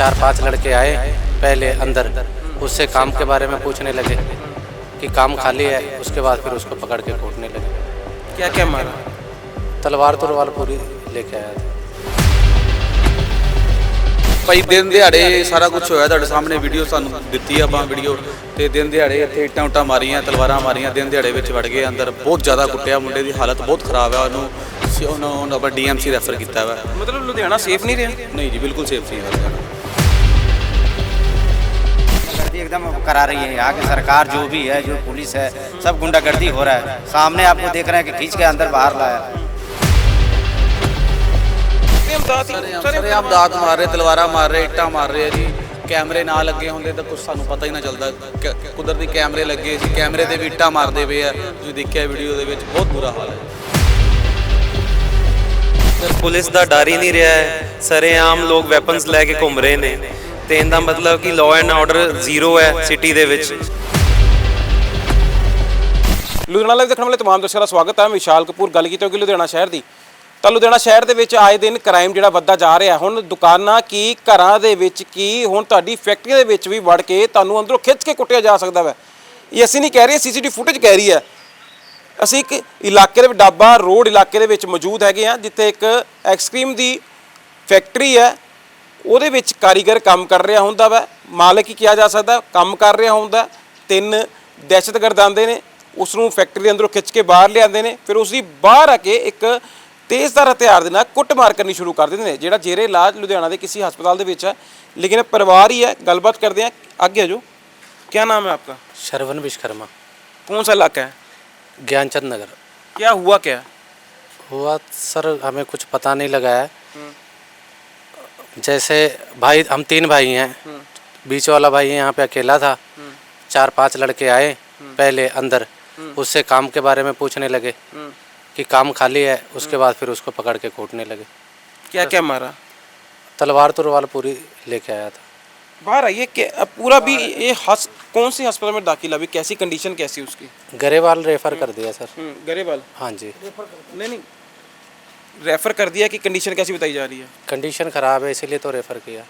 चार पांच लड़के आए पहले अंदर उससे काम के बारे में पूछने लगे कि काम खाली है उसके बाद फिर उसको पकड़ के कूटने लगे क्या क्या मारा तलवार तुलवार पूरी लेके आया था ਭਾਈ ਦਿਨ ਦਿਹਾੜੇ ਸਾਰਾ ਕੁਝ ਹੋਇਆ ਤੁਹਾਡੇ ਸਾਹਮਣੇ ਵੀਡੀਓ ਸਾਨੂੰ ਦਿੱਤੀ ਆ ਆਪਾਂ ਵੀਡੀਓ ਤੇ ਦਿਨ ਦਿਹਾੜੇ ਇੱਥੇ ਇੱਟਾਂ ਉੱਟਾਂ ਮਾਰੀਆਂ ਤਲਵਾਰਾਂ ਮਾਰੀਆਂ ਦਿਨ ਦਿਹਾੜੇ ਵਿੱਚ ਵੜ ਗਏ ਅੰਦਰ ਬਹੁਤ ਜ਼ਿਆਦਾ ਕੁੱਟਿਆ ਮੁੰਡੇ ਦੀ ਹਾਲਤ ਬਹੁਤ ਖਰਾਬ ਹੈ ਉਹਨੂੰ ਅਸੀਂ ਉਹਨੂੰ ਉਹਨੂੰ ਆਪਾਂ ਡੀਐਮਸੀ ਰੈਫਰ ਕੀਤਾ ਵਾ ਮਤਲਬ ਲੁਧਿਆਣਾ ਸੇਫ ਨਹੀਂ ਰਿਹਾ ਨਹੀਂ ਜੀ ਬਿਲਕੁਲ ਸੇਫ ਨਹੀਂ ਹੈ एकदम करा रही है यहाँ की सरकार जो भी है जो पुलिस है सब गुंडागर्दी हो रहा है सामने आपको देख रहे हैं कि खींच के अंदर बाहर लाया ਸਾਰੇ ਆਪ ਦਾਤ ਮਾਰ ਰਹੇ ਤਲਵਾਰਾਂ ਮਾਰ ਰਹੇ ਇੱਟਾਂ ਮਾਰ ਰਹੇ ਆ ਜੀ ਕੈਮਰੇ ਨਾ ਲੱਗੇ ਹੁੰਦੇ ਤਾਂ ਕੁਝ ਸਾਨੂੰ ਪਤਾ ਹੀ ਨਾ ਚੱਲਦਾ ਕ- ਕੁਦਰਤੀ ਕੈਮਰੇ ਲੱਗੇ ਸੀ ਕੈਮਰੇ ਤੇ ਵੀ ਇੱਟਾਂ ਮਾਰਦੇ ਪਏ ਆ ਤੁਸੀਂ ਦੇਖਿਆ ਵੀਡੀਓ ਦੇ ਵਿੱਚ ਬਹੁਤ ਬੁਰਾ ਹਾਲ ਹੈ ਪੁਲਿਸ ਦਾ ਡਰ ਹੀ ਨਹੀਂ ਰਿਹਾ ਹੈ ਸਰੇਆਮ ਲੋਕ ਵੈਪਨਸ ਲੈ ਕੇ ਘੁੰਮ ਰਹੇ ਨੇ ਤੇ ਇਹਦਾ ਮਤਲਬ ਕਿ ਲਾਅ ਐਂਡ ਆਰਡਰ ਜ਼ੀਰੋ ਹੈ ਸਿਟੀ ਦੇ ਵਿੱਚ। ਲੁਧਿਆਣਾ ਲਾਈਵ ਦੇਖਣ ਵਾਲੇ ਤਮਾਮ ਦਰਸ਼ਕਾਂ ਦਾ ਸਵਾਗਤ ਹੈ। ਮੈਂ ਵਿਸ਼ਾਲ ਕਪੂਰ ਗੱਲ ਕੀਤੀ ਹੋਗੀ ਲੁਧਿਆਣਾ ਸ਼ਹਿਰ ਦੀ। ਤਾਂ ਲੁਧਿਆਣਾ ਸ਼ਹਿਰ ਦੇ ਵਿੱਚ ਆਏ ਦਿਨ ਕ੍ਰਾਈਮ ਜਿਹੜਾ ਵੱਧਦਾ ਜਾ ਰਿਹਾ। ਹੁਣ ਦੁਕਾਨਾਂ ਕੀ, ਘਰਾਂ ਦੇ ਵਿੱਚ ਕੀ, ਹੁਣ ਤੁਹਾਡੀ ਫੈਕਟਰੀਆਂ ਦੇ ਵਿੱਚ ਵੀ ਵੜ ਕੇ ਤੁਹਾਨੂੰ ਅੰਦਰੋਂ ਖਿੱਚ ਕੇ ਕੁੱਟਿਆ ਜਾ ਸਕਦਾ ਵੈ। ਇਹ ਅਸੀਂ ਨਹੀਂ ਕਹਿ ਰਹੇ ਸੀਸੀਟੀਵੀ ਫੁਟੇਜ ਕਹਿ ਰਹੀ ਹੈ। ਅਸੀਂ ਇੱਕ ਇਲਾਕੇ ਦੇ ਵਿੱਚ, ਡਾਬਾ ਰੋਡ ਇਲਾਕੇ ਦੇ ਵਿੱਚ ਮੌਜੂਦ ਹੈਗੇ ਆ ਜਿੱਥੇ ਇੱਕ ਆਈਸਕ੍ਰੀਮ ਦੀ ਫੈਕਟਰੀ ਹੈ। ਉਹਦੇ ਵਿੱਚ ਕਾਰੀਗਰ ਕੰਮ ਕਰ ਰਿਹਾ ਹੁੰਦਾ ਵਾ। ਮਾਲਕ ਹੀ ਕਿਹਾ ਜਾ ਸਕਦਾ ਕੰਮ ਕਰ ਰਿਹਾ ਹੁੰਦਾ। ਤਿੰਨ ਦਹਿਸ਼ਤਗਰਦ ਆਂਦੇ ਨੇ ਉਸ ਨੂੰ ਫੈਕਟਰੀ ਦੇ ਅੰਦਰੋਂ ਖਿੱਚ ਕੇ ਬਾਹਰ ਲਿਆਉਂਦੇ ਨੇ ਫਿਰ ਉਸ ਦੀ ਬਾਹਰ ਆ ਕੇ ਇੱਕ ਤੇਜ਼ਧਾਰ ਹਥਿਆਰ ਦੇ ਨਾਲ ਕੁੱਟਮਾਰ ਕਰਨੀ ਸ਼ੁਰੂ ਕਰ ਦਿੰਦੇ ਨੇ ਜਿਹੜਾ ਜੇਰੇ ਇਲਾਜ ਲੁਧਿਆਣਾ ਦੇ ਕਿਸੇ ਹਸਪਤਾਲ ਦੇ ਵਿੱਚ ਹੈ ਲੇਕਿਨ ਪਰਿਵਾਰ ਹੀ ਹੈ ਗੱਲਬਾਤ ਕਰਦੇ ਆ। ਅੱਗੇ ਆਜੋ ਕੀ ਨਾਮ ਹੈ ਆਪਕਾ? शरवण विश्वकर्मा ਕੌਣ ਸਾ ਇਲਾਕਾ ਹੈ? ज्ञानचंद ਨਗਰ। ਕੀ ਹੋਇਆ ਕਿਆ? ਹੋਇਆ ਸਰ ਹਮੇ कुछ ਪਤਾ ਨਹੀਂ लगा है जैसे भाई हम तीन भाई हैं। बीच वाला भाई यहाँ पे अकेला था। चार पाँच लड़के आए पहले अंदर। उससे काम के बारे में पूछने लगे कि काम खाली है उसके बाद फिर उसको पकड़ के कूटने लगे। क्या क्या मारा? तलवार तुलवार पूरी लेके आया था। बाहर आइए कि पूरा भी ये हस कौन सी अस्पताल में दाखिल अभी कैसी कंडीशन कैसी उसकी? गरेवाल रेफर कर दिया सर। गरेवाल? हाँ जी। नहीं नहीं रेफर कर दिया कि कंडीशन कैसी बताई जा रही है कंडीशन ख़राब है इसीलिए तो रेफ़र किया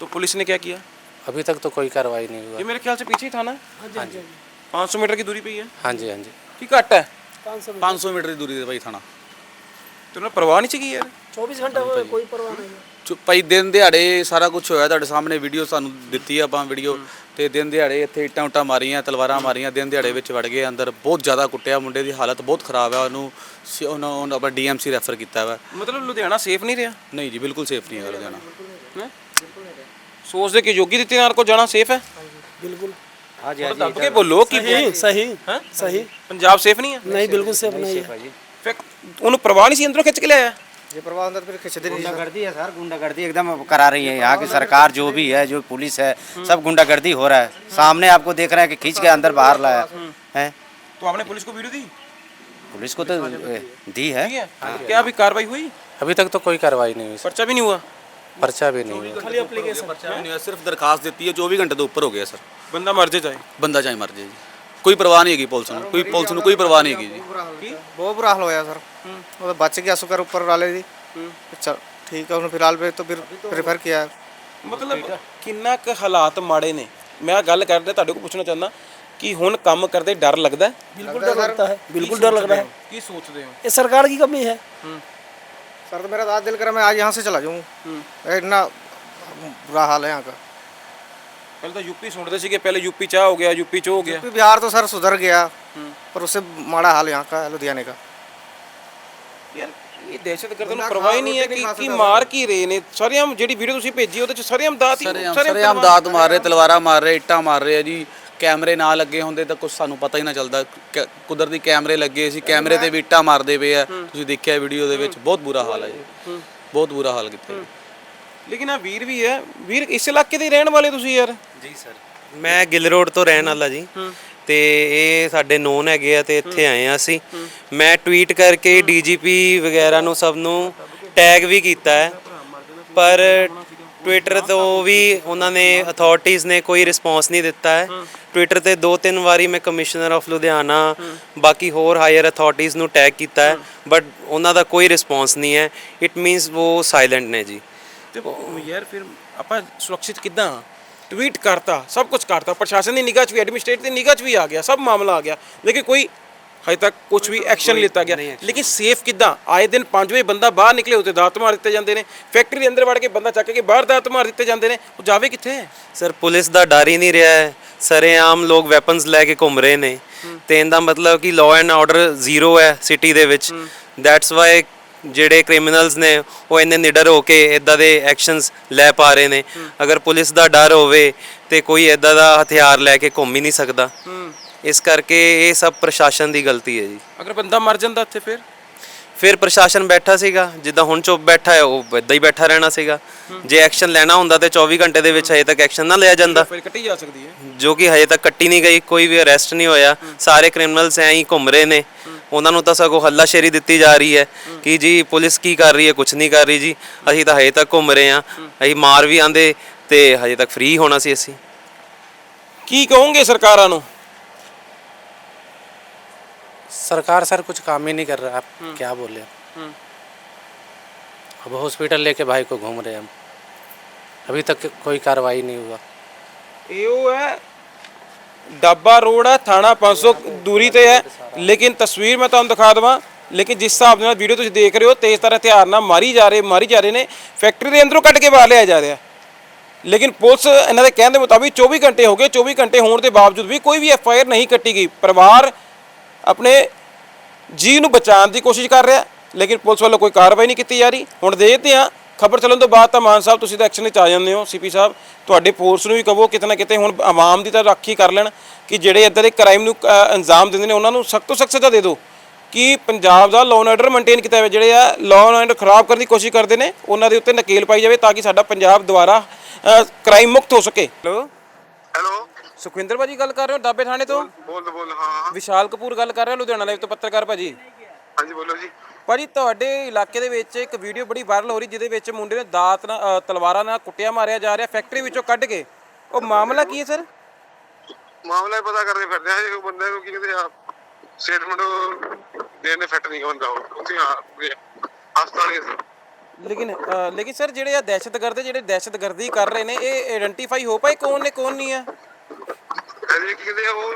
तो पुलिस ने क्या किया अभी तक तो कोई कार्रवाई नहीं हुआ ये मेरे ख्याल से पीछे ही था ना हाँ जी पाँच सौ मीटर की दूरी पे ही है हाँ जी हाँ जी की घट है 500 ਮੀਟਰ ਦੀ ਦੂਰੀ ਤੇ ਭਾਈ ਥਾਣਾ तो उन्हें परवाह नहीं चाहिए यार ਚੁ- ਭਾਈ ਦਿਨ ਦਿਹਾੜੇ ਸਾਰਾ ਕੁਝ ਹੋਇਆ ਤੁਹਾਡੇ ਸਾਹਮਣੇ ਵੀਡੀਓ ਸਾਨੂੰ ਦਿੱਤੀ ਆ ਆਪਾਂ ਵੀਡੀਓ ਤੇ ਦਿਨ ਦਿਹਾੜੇ ਇੱਥੇ ਇੱਟਾਂ ਉੱਟਾਂ ਮਾਰੀਆਂ ਤਲਵਾਰਾਂ ਮਾਰੀਆਂ ਦਿਨ ਦਿਹਾੜੇ ਵਿੱਚ ਵੜ ਗਏ ਅੰਦਰ ਬਹੁਤ ਜ਼ਿਆਦਾ ਕੁੱਟਿਆ ਮੁੰਡੇ ਦੀ ਹਾਲਤ ਬਹੁਤ ਖਰਾਬ ਹੈ ਉਹਨੂੰ ਅਸੀਂ ਉਹਨੂੰ ਉਹਨੂੰ ਆਪਾਂ ਡੀਐਮਸੀ ਰੈਫਰ ਕੀਤਾ ਵਾ मतलब लुधियाना सेफ नहीं रहा ਨਹੀਂ ਜੀ ਬਿਲਕੁਲ ਸੇਫ ਨਹੀਂ ਹੈ ਲੁਧਿਆਣਾ हैं? सोचते कि योगी आदित्यनाथ को जाना सेफ है हाँ जी थोड़ा दब के बोलो कि ਸਹੀ हैं? ਸਹੀ पंजाब सेफ नहीं है ਨਹੀਂ ਬਿਲਕੁਲ ਸੇਫ ਨਹੀਂ ਹੈ फिर उन्हें परवाह नहीं सी अंदरों खिंच के लिया ये प्रभाव अंदर फिर खिंचते नहीं गुंडागर्दी है सर गुंडागर्दी एकदम करा रही है यहाँ की सरकार जो भी है जो पुलिस है हम्म। सब गुंडागर्दी हो रहा है। सामने आपको देख रहे हैं कि खींच के अंदर बाहर लाया है। हम्म। तो आपने पुलिस को वीडियो दी? पुलिस को तो दी है। हाँ। क्या अभी कार्रवाई हुई? अभी तक तो कोई कार्रवाई नहीं हुई। पर्चा भी नहीं हुआ? पर्चा भी नहीं हुआ। सिर्फ़ दरखास्त देती है चौबीस घंटे तो ऊपर हो गया सर। बंदा मर जाए बंदा जाए मर जाए कोई परवाह नहीं है पुलिस कोई पुलिस कोई तो परवाह नहीं है बहुत बुरा हाल होया सर। हम्म। ਬੁਰਾ ਹਾਲ ਹੋਇਆ ਸਰ ਉਹ ਤਾਂ ਬਚ ਗਿਆ ਸ਼ੁਕਰ ਉੱਪਰ ਵਾਲੇ ਦੀ ਚਲ ਠੀਕ ਹੈ ਉਹਨੂੰ ਫਿਲਹਾਲ ਵੇ ਤਾਂ ਫਿਰ ਪ੍ਰੈਫਰ ਕੀਤਾ ਹੈ। ਮਤਲਬ ਕਿੰਨਾ ਕੁ ਹਾਲਾਤ ਮਾੜੇ ਨੇ ਮੈਂ ਆਹ ਗੱਲ ਕਰਦੇ ਤੁਹਾਡੇ ਕੋਲ ਪੁੱਛਣਾ ਚਾਹੁੰਦਾ ਕਿ ਹੁਣ ਕੰਮ ਕਰਦੇ ਡਰ ਲੱਗਦਾ ਹੈ? बिल्कुल डर लगता है बिल्कुल डर लग रहा है ਕੀ ਸੋਚਦੇ ਹੋ ये सरकार की कमी है सर तो मेरा दाद दिल करा मैं आज यहाँ से चला जाऊँ इतना बुरा हाल है यहाँ का ਪਹਿਲਾਂ ਤਾਂ ਯੂਪੀ ਸੁਣਦੇ ਸੀਗੇ ਪਹਿਲੇ ਯੂਪੀ ਚਾਹ ਹੋ ਗਿਆ ਯੂਪੀ ਚ ਹੋ ਗਿਆ यूपी बिहार तो सर सुधर गया पर उससे माड़ा हाल यहाँ का है लुधियाने का ਯਾਰ ਇਹ ਦਹਿਸ਼ਤਗਰਦਾਂ ਨੂੰ ਪਰਵਾਹ ਹੀ ਨਹੀਂ ਹੈ ਕਿ ਕੀ ਮਾਰ ਕੀ ਰਹੇ ਨੇ। ਸਾਰਿਆਂ ਜਿਹੜੀ ਵੀਡੀਓ ਤੁਸੀਂ ਭੇਜੀ ਉਹਦੇ ਚ ਸਾਰਿਆਂ ਦਾਤ ਹੀ ਸਰੇਆਮ ਦਾਤ ਮਾਰ ਰਹੇ ਤਲਵਾਰਾਂ ਮਾਰ ਰਹੇ ਇੱਟਾਂ ਮਾਰ ਰਹੇ ਆ ਜੀ। ਕੈਮਰੇ ਨਾ ਲੱਗੇ ਹੁੰਦੇ ਤਾਂ ਕੁਝ ਸਾਨੂੰ ਪਤਾ ਹੀ ਨਾ ਚੱਲਦਾ। ਕੁਦਰਤੀ ਕੈਮਰੇ ਲੱਗੇ ਸੀ ਕੈਮਰੇ ਤੇ ਵੀ ਇੱਟਾਂ ਮਾਰਦੇ ਪਏ ਆ। ਤੁਸੀਂ ਦੇਖਿਆ ਵੀਡੀਓ ਦੇ ਵਿੱਚ ਬਹੁਤ ਬੁਰਾ ਹਾਲ ਹੈ ਜੀ। ਬਹੁਤ ਬੁਰਾ ਹਾਲ ਕੀਤਾ ਜੀ। ਲੇਕਿਨ ਆ ਵੀਰ ਵੀ ਹੈ। ਵੀਰ ਇਸ ਇਲਾਕੇ ਦੇ ਹੀ ਰਹਿਣ ਵਾਲੇ ਤੁਸੀਂ ਯਾਰ? ਜੀ ਸਰ ਮੈਂ ਗਿੱਲ ਰੋਡ ਤੋਂ ਰਹਿਣ ਵਾਲਾ ਜੀ। ਤੇ ਇਹ ਸਾਡੇ ਨੋਨ ਹੈਗੇ ਆ ਤੇ ਇੱਥੇ ਆਏ ਆ ਅਸੀਂ। ਮੈਂ ਟਵੀਟ ਕਰਕੇ ਡੀਜੀਪੀ ਵਗੈਰਾ ਨੂੰ ਸਭ ਨੂੰ ਟੈਗ ਵੀ ਕੀਤਾ ਹੈ। ਪਰ ਟਵਿੱਟਰ ਤੋਂ ਵੀ ਉਹਨਾਂ ਨੇ ਅਥਾਰਟੀਆਂ ਨੇ ਕੋਈ ਰਿਸਪੌਂਸ ਨਹੀਂ ਦਿੱਤਾ ਹੈ। ਟਵਿੱਟਰ ਤੇ ਦੋ ਤਿੰਨ ਵਾਰੀ ਮੈਂ ਕਮਿਸ਼ਨਰ ਆਫ ਲੁਧਿਆਣਾ ਬਾਕੀ ਹੋਰ ਹਾਇਰ ਅਥਾਰਟੀਆਂ ਨੂੰ ਟੈਗ ਕੀਤਾ ਹੈ। ਬਟ ਉਹਨਾਂ ਦਾ ਕੋਈ ਰਿਸਪੌਂਸ ਨਹੀਂ ਹੈ। ਇਟ ਮੀਨਸ ਉਹ ਸਾਇਲੈਂਟ ਨੇ ਜੀ। ਤੇ ਯਾਰ ਫਿਰ ਆਪਾਂ ਸੁਰੱਖਿਅਤ ਕਿੱਦਾਂ? ਟਵੀਟ ਕਰਤਾ ਸਭ ਕੁਝ ਕਰਤਾ ਪ੍ਰਸ਼ਾਸਨ ਦੀ ਨਿਗਾਹ 'ਚ ਵੀ ਐਡਮਿਨਿਸਟ੍ਰੇਟਰ ਦੀ ਨਿਗਾਹ 'ਚ ਵੀ ਆ ਗਿਆ ਸਭ ਮਾਮਲਾ ਆ ਗਿਆ ਲੇਕਿਨ ਕੋਈ ਹਜੇ ਤੱਕ ਕੁਝ ਵੀ ਐਕਸ਼ਨ ਲਿੱਤਾ ਗਿਆ। ਲੇਕਿਨ ਸੇਫ ਕਿੱਦਾਂ? ਆਏ ਦਿਨ 5 ਵਜੇ ਬੰਦਾ ਬਾਹਰ ਨਿਕਲੇ ਉਤੇ ਦਾਤ ਮਾਰ ਦਿੱਤੇ ਜਾਂਦੇ ਨੇ ਫੈਕਟਰੀ ਦੇ ਅੰਦਰ ਵੜ ਕੇ ਬੰਦਾ ਚੱਕ ਕੇ ਬਾਹਰ ਦਾਤ ਮਾਰ ਦਿੱਤੇ ਜਾਂਦੇ ਨੇ ਉਹ ਜਾਵੇ ਕਿੱਥੇ? ਸਰ ਪੁਲਿਸ ਦਾ ਡਰ ਹੀ ਨਹੀਂ ਰਿਹਾ ਹੈ। ਸਰੇਆਮ ਲੋਕ ਵੈਪਨਸ ਲੈ ਕੇ ਘੁੰਮ ਰਹੇ ਨੇ। ਤੇ ਇਹਦਾ ਮਤਲਬ ਕਿ ਲਾਅ ਐਂਡ ਆਰਡਰ ਜ਼ੀਰੋ ਹੈ ਸਿਟੀ ਦੇ ਵਿੱਚ। ਦੈਟਸ ਵਾਈ ਜਿਹੜੇ ਕ੍ਰਿਮੀਨਲਸ ਨੇ ਉਹ ਇੰਨੇ ਨਿਡਰ ਹੋ ਕੇ ਇਦਾਂ ਦੇ ਐਕਸ਼ਨਸ ਲੈ ਪਾ ਰਹੇ ਨੇ। ਅਗਰ ਪੁਲਿਸ ਦਾ ਡਰ ਹੋਵੇ ਤੇ ਕੋਈ ਇਦਾਂ ਦਾ ਹਥਿਆਰ ਲੈ ਕੇ ਘੁੰਮ ਹੀ ਨਹੀਂ ਸਕਦਾ। ਇਸ ਕਰਕੇ ਇਹ ਸਭ ਪ੍ਰਸ਼ਾਸਨ ਦੀ ਗਲਤੀ ਹੈ ਜੀ। ਅਗਰ ਬੰਦਾ ਮਰ ਜਾਂਦਾ ਇੱਥੇ ਫਿਰ? ਫਿਰ ਪ੍ਰਸ਼ਾਸਨ ਬੈਠਾ ਸੀਗਾ। ਜਿੱਦਾਂ ਹੁਣ ਚੁੱਪ ਬੈਠਾ ਹੈ ਉਹ ਇਦਾਂ ਹੀ ਬੈਠਾ ਰਹਿਣਾ ਸੀਗਾ। ਜੇ ਐਕਸ਼ਨ ਲੈਣਾ ਹੁੰਦਾ ਤੇ 24 ਘੰਟੇ ਦੇ ਵਿੱਚ ਹਜੇ ਤੱਕ ਐਕਸ਼ਨ ਨਾ ਲਿਆ ਜਾਂਦਾ। ਫਿਰ ਕੱਟੀ ਜਾ ਸਕਦੀ ਹੈ। ਜੋ ਕਿ ਹਜੇ ਤੱਕ ਕੱਟੀ ਨਹੀਂ ਗਈ ਕੋਈ ਵੀ ਅਰੈਸਟ ਨਹੀਂ ਹੋਇਆ। ਸਾਰੇ ਕ੍ਰਿਮੀਨਲਸ ਐਂ ਹੀ ਘੁੰਮ ਰਹੇ ਨੇ। ਉਹਨਾਂ ਨੂੰ ਤਾਂ ਸਗੋਂ ਹੱਲਾਸ਼ੇਰੀ ਦਿੱਤੀ ਜਾ ਰਹੀ ਹੈ ਕਿ ਜੀ ਪੁਲਿਸ ਕੀ ਕਰ ਰਹੀ ਹੈ ਕੁਝ ਨਹੀਂ ਕਰ ਰਹੀ ਜੀ ਅਸੀਂ ਤਾਂ ਹਜੇ ਤੱਕ ਘੁੰਮ ਰਹੇ ਹਾਂ ਅਸੀਂ ਮਾਰ ਵੀ ਆਂਦੇ ਤੇ ਹਜੇ ਤੱਕ ਫ੍ਰੀ ਹੋਣਾ ਸੀ ਅਸੀਂ ਕੀ ਕਹੋਗੇ ਸਰਕਾਰਾਂ ਨੂੰ सरकार सर कुछ काम ही नहीं कर रहा आप क्या बोले अब हॉस्पिटल लेके भाई को घूम रहे हैं हम अभी तक कोई कार्रवाई नहीं हुआ ਇਹ ਉਹ ਹੈ ਡੱਬਾ ਰੋਡ ਹੈ, ਥਾਣਾ 500 ਦੂਰੀ ਤੇ ਹੈ। ਲੇਕਿਨ ਤਸਵੀਰ ਮੈਂ ਤੁਹਾਨੂੰ ਦਿਖਾ ਦਵਾਂ। ਲੇਕਿਨ ਜਿਸ ਹਿਸਾਬ ਨਾਲ ਵੀਡੀਓ ਤੁਸੀਂ ਦੇਖ ਰਹੇ ਹੋ, ਤੇਜ਼ ਤਰ੍ਹਾਂ ਹਥਿਆਰ ਨਾਲ ਮਾਰੀ ਜਾ ਰਹੇ, ਮਾਰੀ ਜਾ ਰਹੇ ਨੇ। ਫੈਕਟਰੀ ਦੇ ਅੰਦਰੋਂ ਕੱਢ ਕੇ ਬਾਹਰ ਲਿਆ ਜਾ ਰਿਹਾ। ਲੇਕਿਨ ਪੁਲਿਸ ਇਹਨਾਂ ਦੇ ਕਹਿਣ ਦੇ ਮੁਤਾਬਿਕ 24 ਘੰਟੇ ਹੋ ਗਏ। 24 ਘੰਟੇ ਹੋਣ ਦੇ ਬਾਵਜੂਦ ਵੀ ਕੋਈ ਵੀ ਐਫ ਆਈ ਆਰ ਨਹੀਂ ਕੱਟੀ ਗਈ। ਪਰਿਵਾਰ ਆਪਣੇ ਜੀ ਨੂੰ ਬਚਾਉਣ ਦੀ ਕੋਸ਼ਿਸ਼ ਕਰ ਰਿਹਾ। ਲੇਕਿਨ ਪੁਲਿਸ ਵੱਲੋਂ ਕੋਈ ਕਾਰਵਾਈ ਨਹੀਂ ਕੀਤੀ ਜਾ ਰਹੀ। ਹੁਣ ਦੇਖਦੇ ਹਾਂ ਖਬਰ ਚੱਲਣ ਤੋਂ ਬਾਅਦ ਤਾਂ ਮਾਨ ਸਾਹਿਬ ਤੁਸੀਂ ਤਾਂ ਐਕਸ਼ਨ ਵਿੱਚ ਆ ਜਾਂਦੇ ਹੋ ਸੀਪੀ ਸਾਹਿਬ। ਤੁਹਾਡੇ ਫੋਰਸ ਨੂੰ ਵੀ ਕਹੋ ਕਿਤੇ ਨਾ ਕਿਤੇ ਹੁਣ ਆਵਾਮ ਦੀ ਤਾਂ ਰਾਖੀ ਕਰ ਲੈਣ ਕਿ ਜਿਹੜੇ ਇਦਾਂ ਦੇ ਕ੍ਰਾਈਮ ਨੂੰ ਅੰਜਾਮ ਦਿੰਦੇ ਨੇ ਉਹਨਾਂ ਨੂੰ ਸਖਤ ਤੋਂ ਸਖਤ ਸਜ਼ਾ ਦੇ ਦਿਓ। ਕਿ ਪੰਜਾਬ ਦਾ ਲਾਅ ਐਂਡ ਆਰਡਰ ਮੇਨਟੇਨ ਕੀਤਾ ਜਾਵੇ ਜਿਹੜੇ ਆ ਲਾਅ ਐਂਡ ਆਰਡਰ ਖਰਾਬ ਕਰਨ ਦੀ ਕੋਸ਼ਿਸ਼ ਕਰਦੇ ਨੇ ਉਹਨਾਂ ਦੇ ਉੱਤੇ ਨਕੇਲ ਪਾਈ ਜਾਵੇ ਤਾਂ ਕਿ ਸਾਡਾ ਪੰਜਾਬ ਦੁਬਾਰਾ ਕ੍ਰਾਈਮ ਮੁਕਤ ਹੋ ਸਕੇ। ਹੈਲੋ? ਹੈਲੋ? ਸੁਖਵਿੰਦਰ ਭਾਜੀ ਗੱਲ ਕਰ ਰਹੇ ਹੋ ਡਾਬੇ ਥਾਣੇ ਤੋਂ? ਬੋਲ ਬੋਲ ਹਾਂ ਵਿਸ਼ਾਲ ਕਪੂਰ ਗੱਲ ਕਰ ਰਿਹਾ ਲੁਧਿਆਣਾ ਲਾਈਵ ਤੋਂ ਪੱਤਰਕਾਰ ਭਾਜੀ। ਹਾਂਜੀ ਬੋਲੋ ਜੀ। ਭਾਜੀ ਤੁਹਾਡੇ ਇਲਾਕੇ ਦੇ ਵਿੱਚ ਇੱਕ ਵੀਡੀਓ ਬੜੀ ਵਾਇਰਲ ਹੋ ਰਹੀ ਜਿਹਦੇ ਵਿੱਚ ਮੁੰਡੇ ਨੇ ਦਾਤ ਨਾਲ ਅ, ਤਲਵਾਰਾਂ ਨਾਲ ਕੁੱਟਿਆ ਮਾਰਿਆ ਜਾ ਰਿਹਾ ਫੈਕਟਰੀ ਵਿੱਚੋਂ ਕੱਢ ਕੇ। ਉਹ ਮਾਮਲਾ ਕੀ ਹੈ ਸਰ? ਮਾਮਲਾ ਹੀ ਪਤਾ ਕਰਦੇ ਫਿਰਦੇ ਆ ਜੇ ਬੰਦੇ ਨੂੰ ਕੀ ਕਹਿੰਦੇ ਆ ਸਟੇਟਮੈਂਟ ਦੇਣ ਦੇ ਫਿੱਟ ਨਹੀਂ ਬੰਦਾ ਉਹ ਤੁਸੀਂ ਵੀ ਹਸਪਤਾਲ ਲੇਕਿਨ ਅ, ਲੇਕਿਨ ਸਰ ਜਿਹੜੇ ਆ ਦਹਿਸ਼ਤਗਰਦ ਜਿਹੜੇ ਦਹਿਸ਼ਤਗਰਦੀ ਕਰ ਰਹੇ ਨੇ ਇਹ ਆਇਡੈਂਟੀਫਾਈ ਹੋ ਪਾਏ ਕੌਣ ਨੇ ਕੌਣ ਨਹੀਂ ਕੀ ਕਹਿੰਦੇ ਆ ਉਹ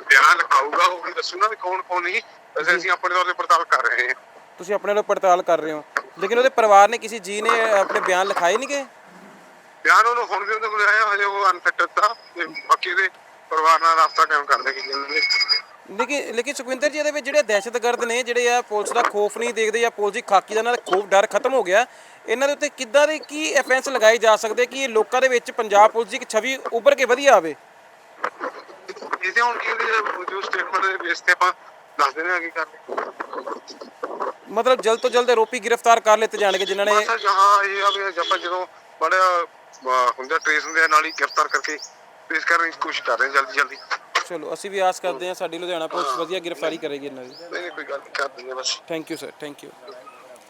ਬਿਆਨ ਲਿਖਾਊਗਾ ਉਹ ਵੀ ਦੱਸੂ ਨਾ ਵੀ ਕੌਣ ਕੌਣ ਨਹੀਂ। ਅਸੀਂ ਅਸੀਂ ਆਪਣੇ ਤੌਰ ਤੇ ਪੜਤਾਲ ਕਰ ਰਹੇ ਹਾਂ। ਤੁਸੀਂ ਆਪਣੇ ਵੱਲੋਂ ਪੜਤਾਲ ਕਰ ਰਹੇ ਹੋ। ਲੇਕਿਨ ਉਹਦੇ ਪਰਿਵਾਰ ਨੇ ਕਿਸੇ ਜੀ ਨੇ ਆਪਣੇ ਬਿਆਨ ਲਿਖਾਏ ਨਹੀਂ ਗਏ? ਬਿਆਨ ਉਹਨੂੰ ਹੁਣ ਵੀ ਉਹਦੇ ਕੋਲ ਆਇਆ ਹਜੇ ਉਹ ਅਨਫਿਟ ਤੇ ਬਾਕੀ ਦੇ ਪਰਿਵਾਰ ਨਾਲ ਰਾਬਤਾ ਕਾਇਮ ਕਰਦੇ ਕੀ ਕਹਿੰਦੇ ਲੇਕਿਨ ਲੇਕਿਨ ਸੁਖਵਿੰਦਰ ਜੀ ਇਹਦੇ ਵਿੱਚ ਜਿਹੜੇ ਦਹਿਸ਼ਤਗਰਦ ਨੇ ਜਿਹੜੇ ਆ ਪੁਲਿਸ ਦਾ ਖੋਫ ਨਹੀਂ ਦੇਖਦੇ ਜਾਂ ਪੁਲਿਸ ਦੀ ਖਾਕੀ ਦਾ ਨਾਲ ਖੋਫ ਡਰ ਖਤਮ ਹੋ ਗਿਆ ਇਹਨਾਂ ਦੇ ਉੱਤੇ ਕਿੱਦਾਂ ਦੇ ਕੀ ਅਫੈਂਸ ਲਗਾਏ ਜਾ ਸਕਦੇ ਕਿ ਇਹ ਲੋਕਾਂ ਦੇ ਵਿੱਚ ਪੰਜਾਬ ਪੁਲਿਸ ਦੀ ਇੱਕ ਛਵੀ ਉੱਭਰ ਕੇ ਵਧੀਆ ਆਵੇ? ਇਹਦੇ ਹੁਣ ਕੀ ਆ, ਜੋ ਸਟੇਟਮੈਂਟ ਦੇ ਬੇਸ ਤੇ ਆਪਾਂ ਦੱਸ ਦਿੰਦੇ ਆ ਕੀ ਕਰਦੇ ਮਤਲਬ ਜਲਦ ਤੋਂ ਜਲਦ ਆਰੋਪੀ ਗ੍ਰਿਫਤਾਰ ਕਰ ਲਿੱਤੇ ਜਾਣਗੇ ਜਿਨ੍ਹਾਂ ਨੇ ਬਸ ਜਹਾਂ ਇਹ ਆ ਵੀ ਆਪਾਂ ਜਦੋਂ ਬੜਾ ਹੁੰਦਾ ਟ੍ਰੇਸ ਹੁੰਦੇ ਆ ਨਾਲ ਹੀ ਗ੍ਰਿਫਤਾਰ ਕਰਕੇ ਪੇਸ਼ ਕਰਨ ਦੀ ਕੋਸ਼ਿਸ਼ ਕਰ ਰਹੇ ਹਾਂ ਜਲਦੀ ਜਲਦੀ। ਚਲੋ ਅਸੀਂ ਵੀ ਆਸ ਕਰਦੇ ਹਾਂ ਸਾਡੀ ਲੁਧਿਆਣਾ ਪੁਲਿਸ ਵਧੀਆ ਗ੍ਰਿਫਤਾਰੀ ਕਰੇਗੀ ਇਹਨਾਂ ਦੀ। ਨਹੀਂ ਕੋਈ ਗੱਲ ਕਰ ਦਿੰਦੇ ਬਸ। Thank you sir thank you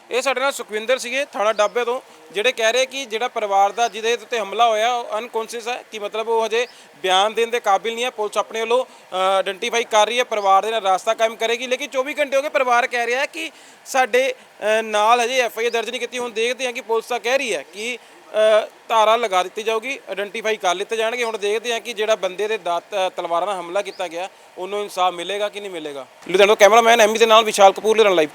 ਇਹ ਸਾਡੇ ਨਾਲ ਸੁਖਵਿੰਦਰ ਸੀਗੇ ਥਾਣਾ ਡਾਬੇ ਤੋਂ, ਜਿਹੜੇ ਕਹਿ ਰਹੇ ਕਿ ਜਿਹੜਾ ਪਰਿਵਾਰ ਦਾ ਜਿਹਦੇ ਉੱਤੇ ਹਮਲਾ ਹੋਇਆ, ਉਹ ਅਨਕੌਂਸ਼ੀਅਸ ਹੈ, ਕਿ ਮਤਲਬ ਉਹ ਹਜੇ ਬਿਆਨ ਦੇਣ ਦੇ ਕਾਬਿਲ ਨਹੀਂ ਹੈ, ਪੁਲਿਸ ਆਪਣੇ ਵੱਲੋਂ ਆਇਡੈਂਟੀਫਾਈ ਕਰ ਰਹੀ ਹੈ, ਪਰਿਵਾਰ ਦੇ ਨਾਲ ਰਾਸਤਾ ਕਾਇਮ ਕਰੇਗੀ, ਲੇਕਿਨ 24 ਘੰਟੇ ਹੋ ਗਏ ਪਰਿਵਾਰ ਕਹਿ ਰਿਹਾ ਹੈ ਕਿ ਸਾਡੇ ਨਾਲ ਹਜੇ ਐਫ ਆਈ ਆਰ ਦਰਜ ਨਹੀਂ ਕੀਤੀ, ਹੁਣ ਦੇਖਦੇ ਹਾਂ ਕਿ ਪੁਲਿਸ ਤਾਂ ਕਹਿ ਰਹੀ ਹੈ ਕਿ ਧਾਰਾ ਲਗਾ ਦਿੱਤੀ ਜਾਊਗੀ ਆਇਡੈਂਟੀਫਾਈ ਕਰ ਲਿੱਤੇ ਜਾਣਗੇ, ਹੁਣ ਦੇਖਦੇ ਹਾਂ ਕਿ ਜਿਹੜਾ ਬੰਦੇ ਦੇ ਦਾਤ ਤਲਵਾਰਾਂ ਨਾਲ ਹਮਲਾ ਕੀਤਾ ਗਿਆ, ਉਹਨੂੰ ਇਨਸਾਫ ਮਿਲੇਗਾ ਕਿ ਨਹੀਂ ਮਿਲੇਗਾ। ਲੁਧਿਆਣਾ ਕੈਮਰਾਮੈਨ ਐਮੀ ਦੇ ਨਾਲ ਵਿਸ਼ਾਲ ਕਪੂਰ, ਲੁਧਿਆਣਾ ਲਾਈਵ